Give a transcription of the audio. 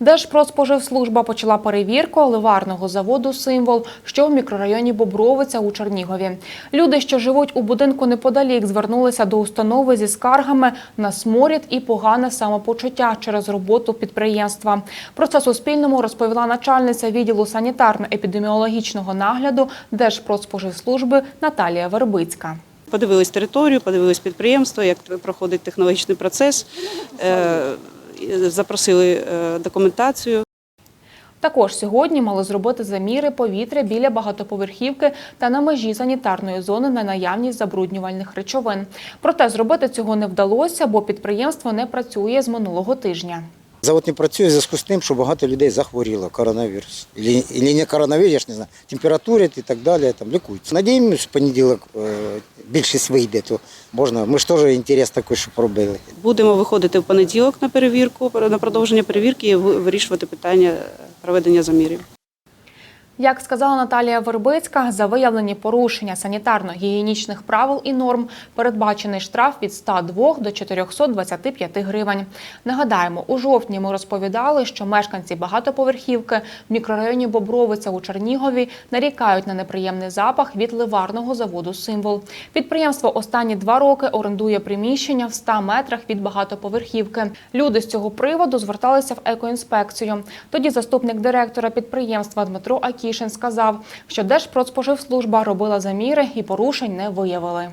Держпродспоживслужба почала перевірку ливарного заводу Символ, що в мікрорайоні Бобровиця у Чернігові. Люди, що живуть у будинку неподалік, звернулися до установи зі скаргами на сморід і погане самопочуття через роботу підприємства. Про це Суспільному розповіла начальниця відділу санітарно-епідеміологічного нагляду Держпродспоживслужби Наталія Вербицька. Подивились територію, подивились підприємство, як проходить технологічний процес, е, запросили е, документацію. Також сьогодні мали зробити заміри повітря біля багатоповерхівки та на межі санітарної зони на наявність забруднювальних речовин. Проте зробити цього не вдалося, бо підприємство не працює з минулого тижня. Завод не працює в зв'язку з тим, що багато людей захворіло коронавірус. Ілі, ілі не коронавірус, я ж не знаю, температури і так далі, там лікуються. Надіємося, в понеділок е, більшість вийде, то можна. Ми ж теж інтерес такий, щоб робили. Будемо виходити в понеділок на перевірку, на продовження перевірки і вирішувати питання проведення замірів. Як сказала Наталія Вербицька, за виявлені порушення санітарно-гігієнічних правил і норм передбачений штраф від 102 до 425 гривень. Нагадаємо, у жовтні ми розповідали, що мешканці багатоповерхівки в мікрорайоні Бобровиця у Чернігові нарікають на неприємний запах від ливарного заводу Символ. Підприємство останні два роки орендує приміщення в 100 метрах від багатоповерхівки. Люди з цього приводу зверталися в екоінспекцію. Тоді заступник директора підприємства Дмитро Акішин сказав, що Держпродспоживслужба робила заміри і порушень не виявили.